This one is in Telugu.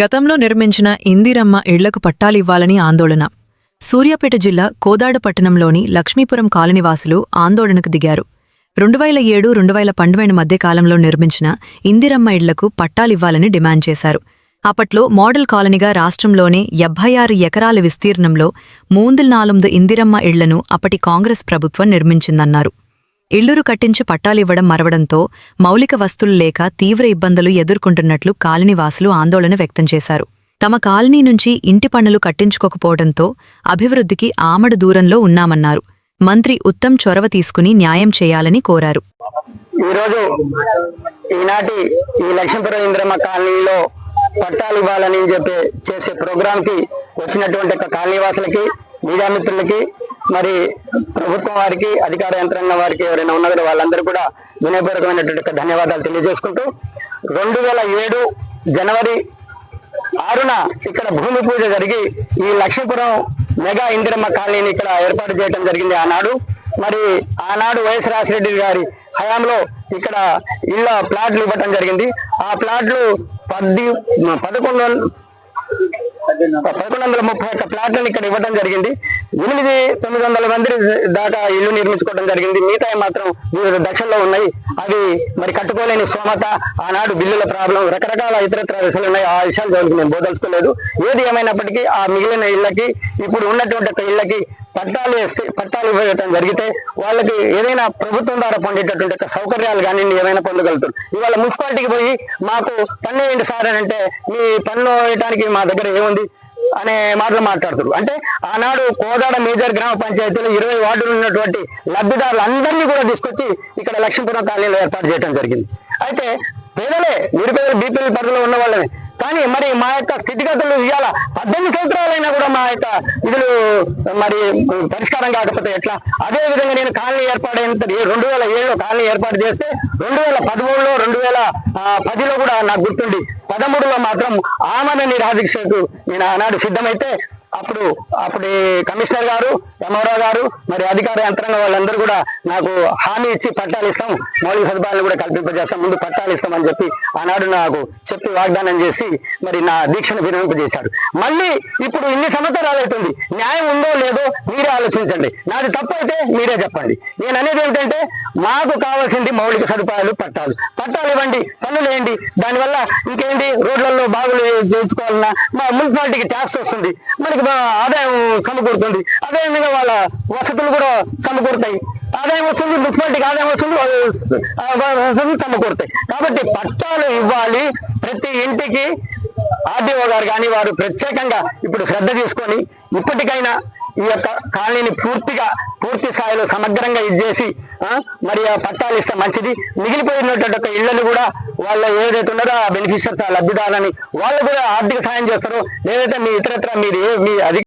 గతంలో నిర్మించిన ఇందిరమ్మ ఇళ్ళకు పట్టాలివ్వాలని ఆందోళన. సూర్యాపేట జిల్లా కోదాడ పట్టణంలోని లక్ష్మీపురం కాలనివాసులు ఆందోళనకు దిగారు. రెండు వేల ఏడు రెండు వేల పన్నెండు మధ్య కాలంలో నిర్మించిన ఇందిరమ్మ ఇళ్ళకు పట్టాలివ్వాలని డిమాండ్ చేశారు. అప్పట్లో మోడల్ కాలనీగా రాష్ట్రంలోనే ఎబ్బై ఆరు ఎకరాల విస్తీర్ణంలో మూందుల్ నాలుగు ఇందిరమ్మ ఇళ్ళను అప్పటి కాంగ్రెస్ ప్రభుత్వం నిర్మించిందన్నారు. ఇళ్ళురు కట్టించి పట్టాలివ్వడం మరవడంతో మౌలిక వస్తువులు లేక తీవ్ర ఇబ్బందులు ఎదుర్కొంటున్నట్లు కాలనీవాసులు ఆందోళన వ్యక్తం చేశారు. తమ కాలనీ నుంచి ఇంటి పన్నులు కట్టించుకోకపోవడంతో అభివృద్ధికి ఆమడు దూరంలో ఉన్నామన్నారు. మంత్రి ఉత్తమ్ చొరవ తీసుకుని న్యాయం చేయాలని కోరారు. ఈరోజు ఈనాటి ఈ లక్ష్మీపురం ఇంద్రమ్మ కాలనీలో పట్టాలు ఇవ్వాలని చెప్పి చేసే ప్రోగ్రామ్కి వచ్చినటువంటి కాలనీవాసులకి మీడియా మిత్రులకి మరి ప్రభుత్వం వారికి అధికార యంత్రాంగం వారికి ఎవరైనా ఉన్నారో వాళ్ళందరూ కూడా వినయపూర్వకమైనటువంటి ధన్యవాదాలు తెలియజేసుకుంటూ రెండు వేల ఏడు జనవరి ఆరున ఇక్కడ భూమి పూజ జరిగి ఈ లక్ష్మీపురం మెగా ఇందిరమ్మ కాలనీని ఇక్కడ ఏర్పాటు చేయడం జరిగింది ఆనాడు. మరి ఆనాడు వైఎస్ రాజశేఖర గారి హయాంలో ఇక్కడ ఇళ్ళ ప్లాట్లు ఇవ్వటం జరిగింది. ఆ ప్లాట్లు పది పదకొండు పదకొండు వందల ముప్పై ఒక్క ప్లాట్లను ఇక్కడ ఇవ్వడం జరిగింది. ఎనిమిది తొమ్మిది వందల మంది దాకా ఇల్లు నిర్మించుకోవడం జరిగింది. మిగతా మాత్రం వివిధ దశల్లో ఉన్నాయి. అవి మరి కట్టుకోలేని స్తోమత. ఆనాడు బిల్లుల ప్రాబ్లం. రకరకాల ఇతరత్ర దశలు ఉన్నాయి. ఆ విషయాలు జోలికి నేను బోదలుచుకోలేదు ఏది ఏమైనప్పటికీ ఆ మిగిలిన ఇళ్ళకి ఇప్పుడు ఉన్నటువంటి ఒక ఇళ్ళకి పట్టాలు వేస్తే పట్టాలు ఇవ్వడం జరిగితే వాళ్ళకి ఏదైనా ప్రభుత్వం ద్వారా పొందేటటువంటి సౌకర్యాలు కానీ ఏమైనా పొందగలుగుతారు ఇవాళ మున్సిపాలిటీకి పోయి మాకు పన్ను వేయండి సార్ అని అంటే మీ పన్ను వేయడానికి మా దగ్గర ఏముంది? అనే మాటలు మాట్లాడుతారు. అంటే ఆనాడు కోదాడ మేజర్ గ్రామ పంచాయతీలో ఇరవై వార్డులు ఉన్నటువంటి లబ్ధిదారులు అందరినీ కూడా తీసుకొచ్చి ఇక్కడ లక్ష్మీపురం కాలనీలో ఏర్పాటు చేయడం జరిగింది. అయితే పేదలే నిరుపేదలు బీపీఎల్ పరిధిలో ఉన్న వాళ్ళని కానీ మరి మా యొక్క స్థితిగతులు ఇవాళ పద్దెనిమిది సంవత్సరాలైనా కూడా మా యొక్క ఇదులు మరి పరిష్కారం కాకపోతే ఎట్లా? అదే విధంగా నేను కాలనీ ఏర్పాటైన రెండు వేల ఏడులో కాలనీ ఏర్పాటు చేస్తే రెండు వేల పదమూడులో రెండు వేల పదిలో కూడా నాకు గుర్తుండి పదమూడులో మాత్రం ఆమెను నిరాదీక్షకు నేను ఆనాడు సిద్ధమైతే అప్పుడు అప్పుడు కమిషనర్ గారు ఎంఆర్ఓ గారు మరి అధికార యంత్రాంగం వాళ్ళందరూ కూడా నాకు హామీ ఇచ్చి పట్టాలు ఇస్తాం మౌలిక సదుపాయాలు కూడా కల్పింపజేస్తాం ముందు పట్టాలు ఇస్తామని చెప్పి ఆనాడు నాకు చెప్పి వాగ్దానం చేసి మరి నా దీక్షను విరమింపజేశాడు మళ్ళీ ఇప్పుడు ఇన్ని సంవత్సరాలు అవుతుంది న్యాయం ఉందో లేదో మీరే ఆలోచించండి. నాది తప్పు అయితే మీరే చెప్పండి నేను అనేది ఏంటంటే మాకు కావాల్సింది మౌలిక సదుపాయాలు పట్టాలు. పట్టాలు ఇవ్వండి పనులు వేయండి. దానివల్ల ఇంకేంటి రోడ్లలో బాగులు చేయించుకోవాలన్నా మా మున్సిపాలిటీకి ట్యాక్స్ వస్తుంది. మనకి బా- ఆదాయం సమకూరుతుంది. అదేవిధంగా వాళ్ళ వసతులు కూడా సమకూరుతాయి. ఆదాయం వస్తుంది మున్సిపాలిటీకి ఆదాయం వస్తుంది వాళ్ళ వసతులు సమకూరుతాయి. కాబట్టి పట్టాలు ఇవ్వాలి ప్రతి ఇంటికి. ఆర్డీఓ గారు కానీ వారు ప్రత్యేకంగా ఇప్పుడు శ్రద్ధ తీసుకొని ఇప్పటికైనా ఈ యొక్క కాలనీని పూర్తిగా పూర్తి స్థాయిలో సమగ్రంగా ఇచ్చేసి మరి ఆ పట్టాలు ఇస్తే మంచిది. మిగిలిపోయినటువంటి ఒక ఇళ్ళను కూడా వాళ్ళ ఏదైతే ఉన్నదో ఆ బెనిఫిషియర్స్ ఆ లబ్ధిదారులని వాళ్ళు కూడా ఆర్థిక సాయం చేస్తారో లేదైతే మీ ఇతరత్ర మీరు ఏ మీ అధిక